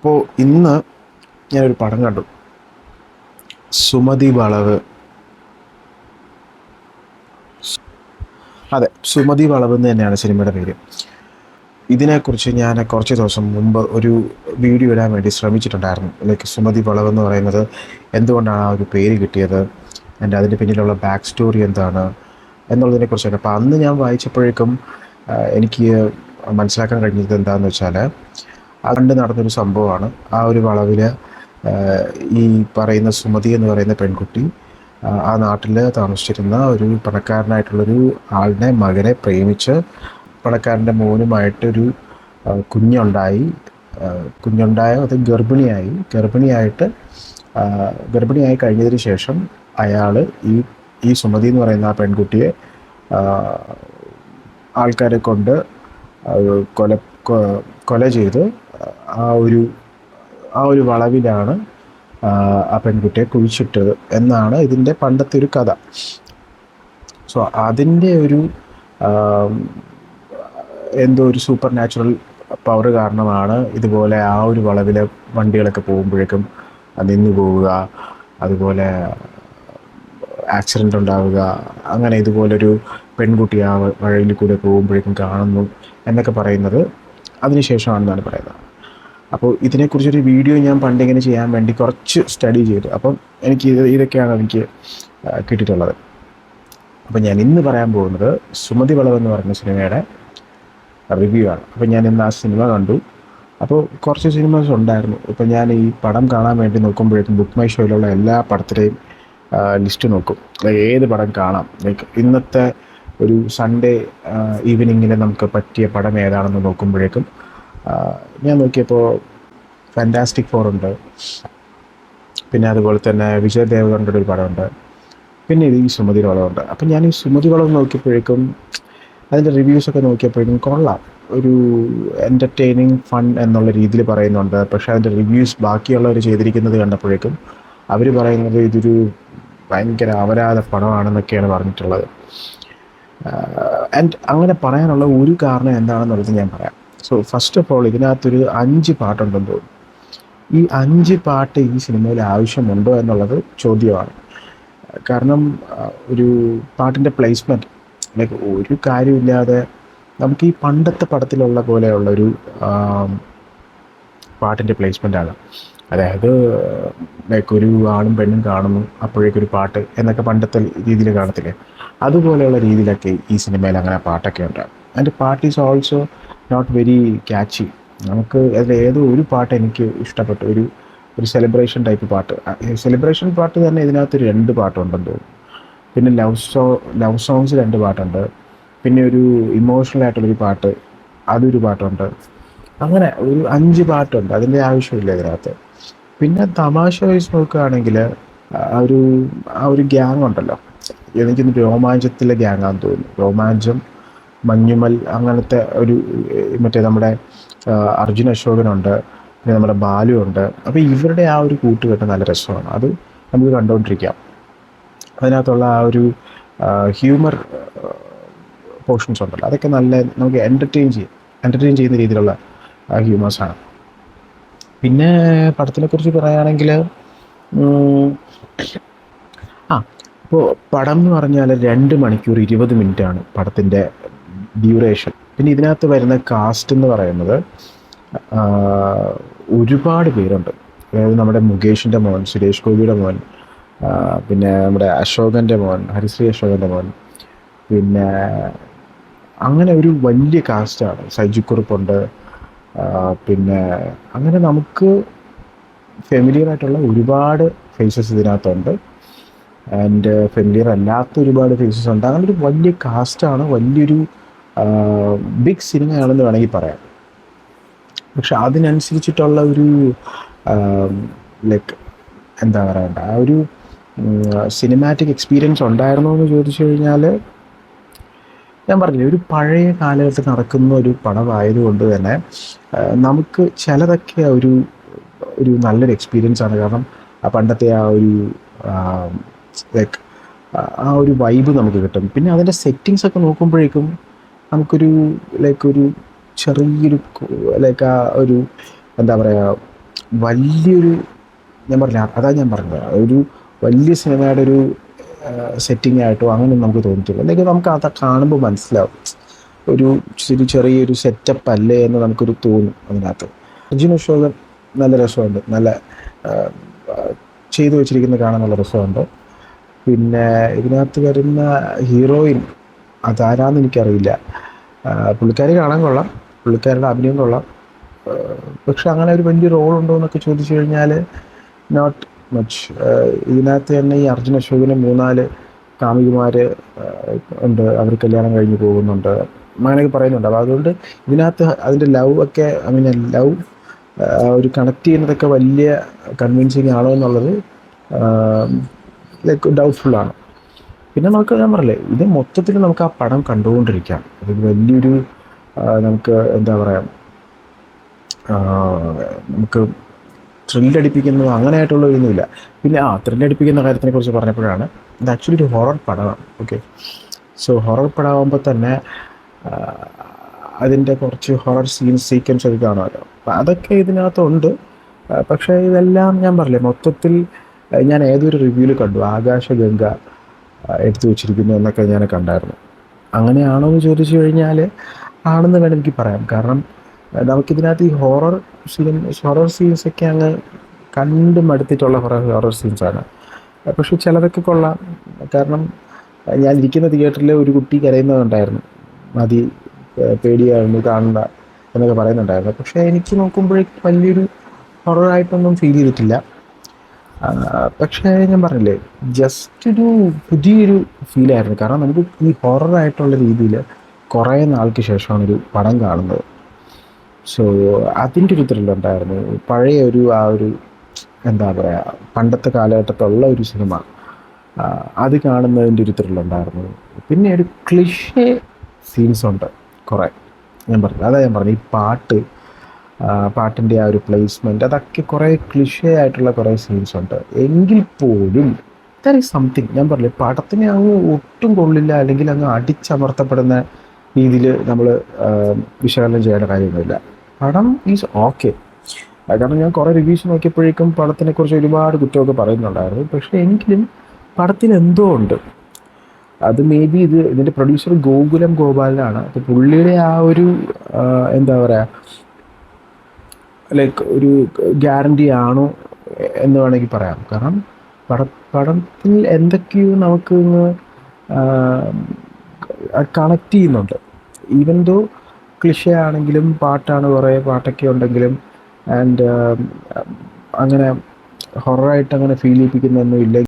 അപ്പോൾ ഇന്ന് ഞാനൊരു പടം കണ്ടു. സുമതി വളവ്. അതെ സുമതി വളവ് എന്ന് തന്നെയാണ് സിനിമയുടെ പേര്. ഇതിനെക്കുറിച്ച് ഞാൻ കുറച്ച് ദിവസം മുമ്പ് ഒരു വീഡിയോ ഇടാൻ വേണ്ടി ശ്രമിച്ചിട്ടുണ്ടായിരുന്നു. ലൈക്ക് സുമതി വളവ് എന്ന് പറയുന്നത് എന്തുകൊണ്ടാണ് ആ ഒരു പേര് കിട്ടിയത്? എന്റെ അതിന്റെ പിന്നിലുള്ള ബാക്ക് സ്റ്റോറി എന്താണ്? എന്നുള്ളതിനെക്കുറിച്ചാണ് അപ്പോൾ അന്ന് ഞാൻ വായിച്ചപ്പോഴേക്കും എനിക്ക് മനസ്സിലാക്കാൻ കഴിഞ്ഞത് എന്താണെന്ന് വെച്ചാൽ അതുകൊണ്ട് നടന്നൊരു സംഭവമാണ്. ആ ഒരു വളവിൽ ഈ പറയുന്ന സുമതി എന്ന് പറയുന്ന പെൺകുട്ടി ആ, നാട്ടിൽ താമസിച്ചിരുന്ന ഒരു പണക്കാരനായിട്ടുള്ളൊരു ആളിനെ മകനെ പ്രേമിച്ച് പണക്കാരന്റെ മോനുമായിട്ടൊരു കുഞ്ഞുണ്ടായി. കുഞ്ഞുണ്ടായ അത് ഗർഭിണിയായി. ഗർഭിണിയായിട്ട് ഗർഭിണിയായി കഴിഞ്ഞതിന് ശേഷം അയാൾ ഈ ഈ സുമതി എന്ന് പറയുന്ന ആ പെൺകുട്ടിയെ ആൾക്കാരെ കൊണ്ട് കൊല കൊല ചെയ്ത് ആ ഒരു ആ ഒരു വളവിലാണ് ആ, പെൺകുട്ടിയെ കുഴിച്ചിട്ടത് എന്നാണ് ഇതിന്റെ പണ്ടത്തെ ഒരു കഥ. സോ അതിന്റെ ഒരു എന്തോ ഒരു സൂപ്പർ നാച്ചുറൽ പവർ കാരണമാണ് ഇതുപോലെ ആ ഒരു വളവിലെ വണ്ടികളൊക്കെ പോകുമ്പോഴേക്കും നിന്നു പോവുക അതുപോലെ ആക്സിഡന്റ് ഉണ്ടാവുക അങ്ങനെ ഇതുപോലൊരു പെൺകുട്ടി ആ വഴിയിൽ കൂടെ പോകുമ്പോഴേക്കും കാണുന്നു എന്നൊക്കെ പറയുന്നത് അതിനുശേഷമാണെന്നാണ് പറയുന്നത്. അപ്പോൾ ഇതിനെക്കുറിച്ചൊരു വീഡിയോ ഞാൻ പണ്ടിങ്ങനെ ചെയ്യാൻ വേണ്ടി കുറച്ച് സ്റ്റഡി ചെയ്തു. അപ്പം എനിക്ക് ഇത് ഇതൊക്കെയാണ് എനിക്ക് കിട്ടിയിട്ടുള്ളത്. അപ്പോൾ ഞാൻ ഇന്ന് പറയാൻ പോകുന്നത് സുമതി വളവ് എന്ന് പറയുന്ന സിനിമയുടെ റിവ്യൂ ആണ്. അപ്പോൾ ഞാൻ ഇന്ന് ആ സിനിമ കണ്ടു. അപ്പോൾ കുറച്ച് സിനിമസ് ഉണ്ടായിരുന്നു. ഇപ്പോൾ ഞാൻ ഈ പടം കാണാൻ വേണ്ടി നോക്കുമ്പോഴേക്കും ബുക്ക് മൈ ഷോയിലുള്ള എല്ലാ പടത്തിലെയും ലിസ്റ്റ് നോക്കും. ഏത് പടം കാണാം? ലൈക്ക് ഇന്നത്തെ ഒരു സൺഡേ ഈവനിങ്ങിൽ നമുക്ക് പറ്റിയ പടം ഏതാണെന്ന് നോക്കുമ്പോഴേക്കും ഞാൻ നോക്കിയപ്പോൾ ഫാന്റാസ്റ്റിക് ഫോർ ഉണ്ട്. പിന്നെ അതുപോലെ തന്നെ വിജയ് ദേവഗണിന്റെ ഒരു പടമുണ്ട്. പിന്നെ ഇത് ഈ സുമതി വളവുണ്ട് അപ്പം ഞാൻ ഈ സുമതി വളവ് നോക്കിയപ്പോഴേക്കും അതിന്റെ റിവ്യൂസൊക്കെ നോക്കിയപ്പോഴേക്കും കൊള്ളാം. ഒരു എന്റർടൈനിങ് ഫൺ എന്നുള്ള രീതിയിൽ പറയുന്നുണ്ട്. പക്ഷേ അതിന്റെ റിവ്യൂസ് ബാക്കിയുള്ളവർ ചെയ്തിരിക്കുന്നത് കണ്ടപ്പോഴേക്കും അവർ പറയുന്നത് ഇതൊരു ഭയങ്കര അപരാധ പടമാണെന്നൊക്കെയാണ് പറഞ്ഞിട്ടുള്ളത്. ആൻഡ് അങ്ങനെ പറയാനുള്ള ഒരു കാരണം എന്താണെന്നുള്ളത് ഞാൻ പറയാം. സോ ഫസ്റ്റ് ഓഫ് ഓൾ ഇതിനകത്തൊരു അഞ്ച് പാട്ടുണ്ടെന്ന് തോന്നുന്നു. ഈ അഞ്ച് പാട്ട് ഈ സിനിമയിൽ ആവശ്യമുണ്ടോ എന്നുള്ളത് ചോദ്യമാണ്. കാരണം ഒരു പാട്ടിന്റെ പ്ലേസ്മെന്റ് ലൈക്ക് ഒരു കാര്യമില്ലാതെ നമുക്ക് ഈ പണ്ടത്തെ പടത്തിലുള്ള പോലെയുള്ള ഒരു പാട്ടിന്റെ പ്ലേസ്മെന്റ് ആണ്. അതായത് ലൈക്ക് ഒരു ആണും പെണ്ണും കാണുന്നു അപ്പോഴേക്കൊരു പാട്ട് എന്നൊക്കെ പണ്ടത്തെ രീതിയിൽ കാണത്തില്ലേ? അതുപോലെയുള്ള രീതിയിലൊക്കെ ഈ സിനിമയിൽ അങ്ങനെ പാട്ടൊക്കെ ഉണ്ട് ആൻഡ് പാട്ട് is also not very catchy നമുക്ക് അതിൽ ഏതോ ഒരു പാട്ട് എനിക്ക് ഇഷ്ടപ്പെട്ടു. ഒരു ഒരു സെലിബ്രേഷൻ ടൈപ്പ് പാട്ട്. സെലിബ്രേഷൻ പാട്ട് തന്നെ ഇതിനകത്ത് രണ്ട് പാട്ടുണ്ടെന്ന് തോന്നുന്നു. പിന്നെ ലവ് സോ ലവ് സോങ്സ് രണ്ട് പാട്ടുണ്ട്. പിന്നെ ഒരു ഇമോഷണൽ ആയിട്ടുള്ളൊരു പാട്ട് അതൊരു പാട്ടുണ്ട്. അങ്ങനെ ഒരു അഞ്ച് പാട്ടുണ്ട്. അതിന്റെ ആവശ്യമില്ല ഇതിനകത്ത്. പിന്നെ തമാശ വൈസ് നോക്കുകയാണെങ്കിൽ ആ ഒരു ആ ഒരു ഗ്യാങ് ഉണ്ടല്ലോ. എനിക്കിന്ന് രോമാഞ്ചത്തിലെ ഗ്യാങ്ങാന്ന് തോന്നുന്നു. രോമാഞ്ചം മഞ്ഞുമൽ അങ്ങനത്തെ ഒരു മറ്റേ നമ്മുടെ അർജുൻ അശോകനുണ്ട് പിന്നെ നമ്മുടെ ബാലു ഉണ്ട്. അപ്പോൾ ഇവരുടെ ആ ഒരു കൂട്ടുകെട്ട് നല്ല രസമാണ്. അത് നമുക്ക് കണ്ടുകൊണ്ടിരിക്കാം അതിനകത്തുള്ള ആ ഒരു ഹ്യൂമർ പോർഷൻസ് ഉണ്ടല്ലോ. അതൊക്കെ നല്ല നമുക്ക് എന്റർടൈൻ ചെയ്യും. എന്റർടൈൻ ചെയ്യുന്ന രീതിയിലുള്ള ഹ്യൂമേഴ്സാണ് പിന്നെ പടത്തിനെ കുറിച്ച് പറയുകയാണെങ്കിൽ ആ ഇപ്പോൾ പടം എന്ന് പറഞ്ഞാൽ രണ്ട് മണിക്കൂർ ഇരുപത് മിനിറ്റാണ് പടത്തിന്റെ ഡ്യൂറേഷൻ പിന്നെ ഇതിനകത്ത് വരുന്ന കാസ്റ്റ് എന്ന് പറയുന്നത് ഒരുപാട് പേരുണ്ട്. അതായത് നമ്മുടെ മുകേഷിന്റെ മോൻ സുരേഷ് ഗോപിയുടെ മോൻ പിന്നെ നമ്മുടെ അശോകന്റെ മോൻ ഹരിശ്രീ അശോകന്റെ മോൻ പിന്നെ അങ്ങനെ ഒരു വലിയ കാസ്റ്റാണ് സജി കുറുപ്പുണ്ട്. ആ, പിന്നെ അങ്ങനെ നമുക്ക് ഫെമിലിയർ ആയിട്ടുള്ള ഒരുപാട് ഫേസസ് ഇതിനകത്തുണ്ട്. ആൻഡ് ഫെമിലിയർ അല്ലാത്ത ഒരുപാട് ഫേസസ് ഉണ്ട്. അങ്ങനെ ഒരു വലിയ കാസ്റ്റാണ് വലിയൊരു ബിഗ് സിനിമയാണെന്ന് വേണമെങ്കിൽ പറയാം. പക്ഷെ അതിനനുസരിച്ചിട്ടുള്ള ഒരു ലൈക്ക് എന്താ പറയണ്ട ആ ഒരു സിനിമാറ്റിക് എക്സ്പീരിയൻസ് ഉണ്ടായിരുന്നോ എന്ന് ചോദിച്ചു കഴിഞ്ഞാൽ ഞാൻ പറഞ്ഞില്ലേ ഒരു പഴയ കാലഘട്ടത്തിൽ നടക്കുന്ന ഒരു പടമായതുകൊണ്ട് തന്നെ നമുക്ക് ചിലതൊക്കെ ഒരു ഒരു നല്ലൊരു എക്സ്പീരിയൻസ് ആണ്. കാരണം പണ്ടത്തെ ആ ഒരു ലൈക്ക് ആ ഒരു വൈബ് നമുക്ക് കിട്ടും. പിന്നെ അതിന്റെ സെറ്റിങ്സ് ഒക്കെ നോക്കുമ്പോഴേക്കും നമുക്കൊരു ലൈക്ക് ഒരു ചെറിയൊരു ലൈക്ക് ആ ഒരു എന്താ പറയുക വലിയൊരു ഞാൻ പറഞ്ഞില്ല അതാ ഞാൻ പറഞ്ഞത്. ഒരു വലിയ സിനിമയുടെ ഒരു സെറ്റിംഗ് ആയിട്ടോ അങ്ങനെ നമുക്ക് തോന്നിയിട്ടില്ല അല്ലെങ്കിൽ നമുക്ക് അത് കാണുമ്പോൾ മനസ്സിലാവും. ഒരു ചെറിയ ചെറിയൊരു സെറ്റപ്പ് അല്ലേ എന്ന് നമുക്കൊരു തോന്നും അതിനകത്ത്. അജിന് അശോകൻ നല്ല രസമുണ്ട്. നല്ല ചെയ്തു വെച്ചിരിക്കുന്ന കാണാൻ നല്ല രസമുണ്ട്. പിന്നെ ഇതിനകത്ത് വരുന്ന ഹീറോയിൻ അതാരാന്ന് എനിക്കറിയില്ല. പുള്ളിക്കാരി കാണാൻ കൊള്ളാം. പുള്ളിക്കാരുടെ അഭിനയം കൊള്ളാം. പക്ഷെ അങ്ങനെ ഒരു വലിയ റോൾ ഉണ്ടോ എന്നൊക്കെ ചോദിച്ചു കഴിഞ്ഞാൽ നോട്ട് മച്ച് ഇതിനകത്ത് തന്നെ ഈ അർജുൻ അശോകിന് മൂന്നാൽ കാമികമാർ ഉണ്ട്. അവർ കല്യാണം കഴിഞ്ഞ് പോകുന്നുണ്ട്. അങ്ങനെയൊക്കെ പറയുന്നുണ്ട്. അപ്പോൾ അതുകൊണ്ട് ഇതിനകത്ത് അതിന്റെ ലവ് ഒക്കെ ഐ മീൻ ലവ് ഒരു കണക്ട് ചെയ്യുന്നതൊക്കെ വലിയ കൺവിൻസിങ് ആണോ എന്നുള്ളത് ലൈക്ക് ഡൗട്ട്ഫുള്ളാണ് പിന്നെ നമുക്ക് ഞാൻ പറഞ്ഞില്ലേ ഇത് മൊത്തത്തിൽ നമുക്ക് ആ പടം കണ്ടുകൊണ്ടിരിക്കാം. അത് വലിയൊരു നമുക്ക് എന്താ പറയുക നമുക്ക് ത്രില്ലടിപ്പിക്കുന്നത് അങ്ങനെ ആയിട്ടുള്ള ഒന്നുമില്ല പിന്നെ ആ ത്രില്ലടിപ്പിക്കുന്ന കാര്യത്തിനെ കുറിച്ച് പറഞ്ഞപ്പോഴാണ് ഇത് ആക്ച്വലി ഒരു ഹൊറർ പടമാണ് ഓക്കെ സോ ഹൊറർ പടമാകുമ്പോൾ തന്നെ അതിന്റെ കുറച്ച് ഹൊറർ സീൻ സീക്വൻസ് ഒക്കെ കാണുമല്ലോ. അപ്പം അതൊക്കെ ഇതിനകത്തുണ്ട്. പക്ഷേ ഇതെല്ലാം ഞാൻ പറഞ്ഞില്ലേ മൊത്തത്തിൽ ഞാൻ ഏതൊരു റിവ്യൂവിൽ കണ്ടു? ആകാശഗംഗ എടുത്തു വെച്ചിരിക്കുന്നു എന്നൊക്കെ ഞാൻ കണ്ടായിരുന്നു. അങ്ങനെയാണോ എന്ന് ചോദിച്ചു കഴിഞ്ഞാൽ ആണെന്ന് വേണം എനിക്ക് പറയാം. കാരണം നമുക്കിതിനകത്ത് ഈ ഹൊറർ സീൻ ഹൊറർ സീൻസൊക്കെ അങ്ങ് കണ്ട് മടുത്തിട്ടുള്ള ഹൊറർ ഹൊറർ സീൻസാണ് പക്ഷെ ചിലതൊക്കെ കൊള്ളാം. കാരണം ഞാൻ ഇരിക്കുന്ന തിയേറ്ററിൽ ഒരു കുട്ടി കരയുന്നതുണ്ടായിരുന്നു. മതി പേടിയായിരുന്നു കാണണ്ട എന്നൊക്കെ പറയുന്നുണ്ടായിരുന്നു. പക്ഷേ എനിക്ക് നോക്കുമ്പോഴേക്കും വലിയൊരു ഹൊററായിട്ടൊന്നും ഫീൽ ചെയ്തിട്ടില്ല. പക്ഷേ ഞാൻ പറഞ്ഞില്ലേ ജസ്റ്റ് ഒരു പുതിയൊരു ഫീലായിരുന്നു കാരണം നമുക്ക് ഈ ഹൊററായിട്ടുള്ള രീതിയിൽ കുറേ നാൾക്ക് ശേഷമാണ് ഒരു പടം കാണുന്നത്. സോ അതിന്റെ ഒരു ത്രില്ലുണ്ടായിരുന്നു പഴയ ഒരു ആ ഒരു എന്താ പറയുക പണ്ടത്തെ കാലഘട്ടത്തുള്ള ഒരു സിനിമ അത് കാണുന്നതിന്റെ ഒരു ത്രില്ലുണ്ടായിരുന്നു പിന്നെ ഒരു ക്ലിഷേ സീൻസ് ഉണ്ട് കുറേ. ഞാൻ പറഞ്ഞു അതാ ഞാൻ പറഞ്ഞു ഈ പാട്ട് പാട്ടിന്റെ ആ ഒരു പ്ലേസ്മെന്റ് അതൊക്കെ കുറേ ക്ലിഷേ ആയിട്ടുള്ള കുറേ സീൻസ് ഉണ്ട്. എങ്കിൽ പോലും ദർ ഈസ് സംതിങ് ഞാൻ പറഞ്ഞില്ലേ പടത്തിനെ അങ്ങ് ഒട്ടും കൊള്ളില്ല അല്ലെങ്കിൽ അങ്ങ് അടിച്ചമർത്തപ്പെടുന്ന രീതിയിൽ നമ്മൾ വിശകലനം ചെയ്യേണ്ട കാര്യമൊന്നുമില്ല പടം ഈസ് ഓക്കെ കാരണം ഞാൻ കുറേ റിവ്യൂസ് നോക്കിയപ്പോഴേക്കും പടത്തിനെക്കുറിച്ച് ഒരുപാട് കുറ്റമൊക്കെ പറയുന്നുണ്ടായിരുന്നു. പക്ഷേ എങ്കിലും പടത്തിന് എന്തോ ഉണ്ട്. അത് മേ ബി ഇത് ഇതിന്റെ പ്രൊഡ്യൂസർ ഗോകുലം ഗോപാലനാണ്. അപ്പോൾ പുള്ളിയുടെ ആ ഒരു എന്താ പറയുക ലൈക്ക് ഒരു ഗ്യാരണ്ടി ആണോ എന്ന് വേണമെങ്കിൽ പറയാം. കാരണം പട പടത്തിൽ എന്തൊക്കെയോ നമുക്ക് ഇന്ന് കണക്ട് ചെയ്യുന്നുണ്ട്. ഈവൻ ദോ ക്ലിഷ ആണെങ്കിലും പാട്ടാണ് കുറേ പാട്ടൊക്കെ ഉണ്ടെങ്കിലും ആൻഡ് അങ്ങനെ ഹൊററായിട്ട് അങ്ങനെ ഫീൽ ചെയ്യിപ്പിക്കുന്നൊന്നും ഇല്ല.